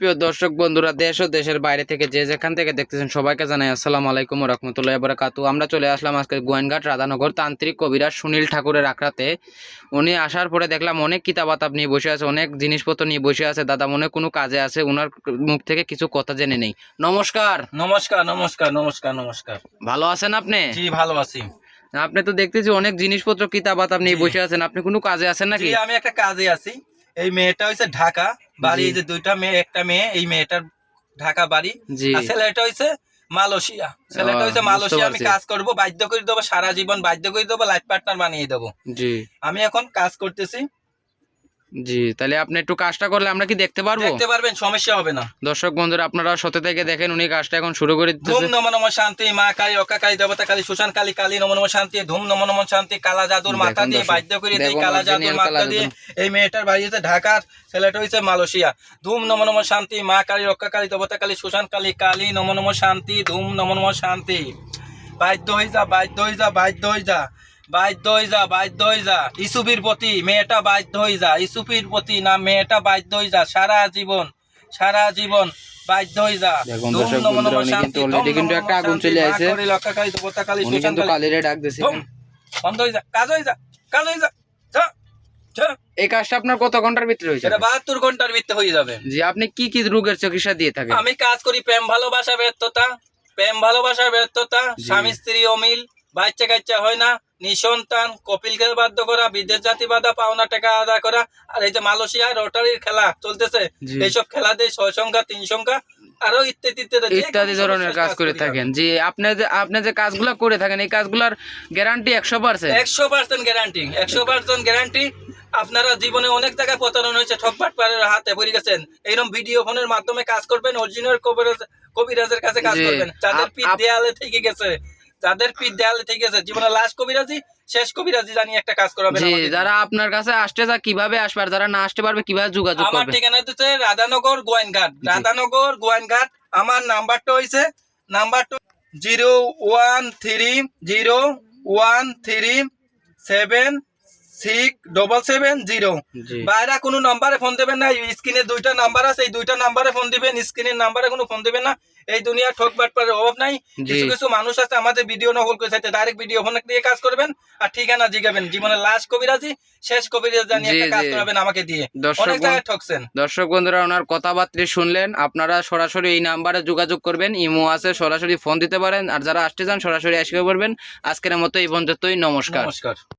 সুপ্রিয় দর্শক বন্ধুরা দেশ ও দেশের বাইরে থেকে যে যেখান থেকে দেখতেছেন সবাইকে জানাই আসসালামু আলাইকুম রহমতুল্লাহ বরাকাতু আমরা চলে আসলাম আজকে গোয়েনঘাট রাধানগর তান্ত্রিক কবিরাজ সুনীল ঠাকুরের আখড়াতে। উনি আসার পরে দেখলাম অনেক কিতাবাতাব নিয়ে বসে আছে অনেক জিনিসপত্র নিয়ে বসে আছে। দাদা মনে কোনো কাজে আছে? ওনার মুখ থেকে কিছু কথা জেনে নেই। নমস্কার। নমস্কার নমস্কার নমস্কার নমস্কার। ভালো আছেন আপনি? জি ভালো আছি। আপনি তো দেখতেছি অনেক জিনিসপত্র কিতাবাতাব নিয়ে বসে আছেন। আপনি কোনো কাজে আছেন নাকি? আমি একটা কাজে আছি। এই মেয়েটা হইছে ঢাকা। বাড়ি যে দুইটা মেয়ে একটা মেয়ে এই মেয়েটার ঢাকা বাড়ি। আর ছেলেটা হইছে মালয়েশিয়া। ছেলেটা হইছে মালয়েশিয়া আমি কাজ করব বাধ্য করে দেবো সারা জীবন বাধ্য করে দেবো লাইফ পার্টনার বানিয়ে দেবো। আমি এখন কাজ করতেছি। জি তাহলে আপনি একটু কাজটা করলে আমরা কি দেখতে পারব? দেখতে পারবেন সমস্যা হবে না। দর্শক বন্ধুরা আপনারা সতে থেকে দেখেন উনি কাজটা এখন শুরু করে ধুম নম নম শান্তি মা কালী অকা কালী দেবতা কালী সুশান কালী কালী নম নম শান্তি ধুম নম নম শান্তি কালা জাদুর মাথা দিয়ে বাধ্য করে দেই কালা জাদুর মাথা দিয়ে। এই মেয়েটার বাড়ি হচ্ছে ঢাকার ছেলেটা হচ্ছে মালয়েশিয়া। ধুম নম নম শান্তি মা কালী রক্ষা কালী দেবতা কালী সুশান কালী কালী নম নম শান্তি ধুম নম নম শান্তি। বাধ্য হয়ে যা বাধ্য হয়ে যা বাধ্য হয়ে যা। বাধ্য হয়ে যা বাধ্য হয়ে যা। ইসুফির প্রতি মেয়েটা বাধ্য হয়ে যা ইসুফির প্রতি না মেয়েটা বাধ্য হয়ে যা। সারা জীবন সারা জীবন বাধ্য হয়ে যা। কিন্তু একটা আগুন চলে আসে। কিন্তু কালিরে ডাক দিছে বন্ধ হয়ে যা কাজ হয়ে যা কাজ হয়ে যা। এই কাজটা আপনার কত ঘণ্টার ভিতরে হয়েছে এটা বাহাত্তর ঘণ্টার ভিত্তি হয়ে যাবে। জি আপনি কি কি রোগের চিকিৎসা দিয়ে থাকেন? আমি কাজ করি প্রেম ভালোবাসা ব্যর্থতা। প্রেম ভালোবাসার ব্যর্থতা স্বামী স্ত্রী অমিল। বাচ্চা কাচ্চা হয় না নিঃসন্তান কপিলকে বাধ্য করা বিদেশ জাতি বাধা পাওনা টাকা আদায় করা আর এই যে মালয়েশিয়া রোটারির খেলা চলতেছে এইসব খেলা দিয়ে ছয় সংখ্যা তিন সংখ্যা আরও ইত্যাদি ইত্যাদি যে ইত্যাদি কোনো ধরনের কাজ করে থাকেন। জি আপনি যে আপনি যে কাজগুলো করে থাকেন এই কাজগুলোর গ্যারান্টি একশো পার্সেন্ট একশো পার্সেন্ট গ্যারান্টি একশো পার্সেন্ট গ্যারান্টি আপনারা জীবনে অনেক জায়গায় প্রতারণ হয়েছে ঠকবাট পারের হাতে পড়ে গেছেন। এইরকম ভিডিও ফোনের মাধ্যমে কাজ করবেন অরিজিনাল কবিরাজের কাছে কাজ করবেন যাদের পিঠ দেয়ালে থেকে গেছে। যাদের পিঠ দেয়ালে ঠিক আছে। জীবনে লাস্ট কবিরাজি শেষ কবিরাজি জানি একটা কাজ করাবে যারা আপনার কাছে আসতে যা কীভাবে আসবে যারা না আসতে পারবে কীভাবে যোগাযোগ আমার করবে? ঠিকানা হচ্ছে রাধানগর গোয়াইনঘাট রাধানগর গোয়াইনঘাট আমার নাম্বারটা হইছে নাম্বারটা zero one three zero one three seven six double seven zero জি। বাইরে কোনো নাম্বারে ফোন দেবেন না স্ক্রিনে দুইটা নাম্বার আছে এই দুইটা নাম্বারে ফোন দিবেন স্ক্রিনের নাম্বারে কোনো ফোন দিবেন না। এই দুনিয়া ঠক বাটপারের অভাব নাই। কিছু কিছু মানুষ আছে আমাদের ভিডিও নকল করে চাইতে ডাইরেক্ট ভিডিও ফোন দিয়ে কাজ করবেন আর ঠিকানা জিগাবেন। জীবনের লাস্ট কবিরাজি শেষ কবিরাজ জানিয়ে একটা কাজ করাবেন আমাকে দিয়ে। অনেক জায়গায় ঠকছেন। দর্শক বন্ধুরা ওনার কথাবার্তা শুনলেন আপনারা সরাসরি এই নাম্বারে যোগাযোগ করবেন ইমো আছে সরাসরি ফোন দিতে পারেন আর যারা আসতে চান সরাসরি আসতে পারবেন আজকের মতো এই পর্যন্তই নমস্কার। নমস্কার।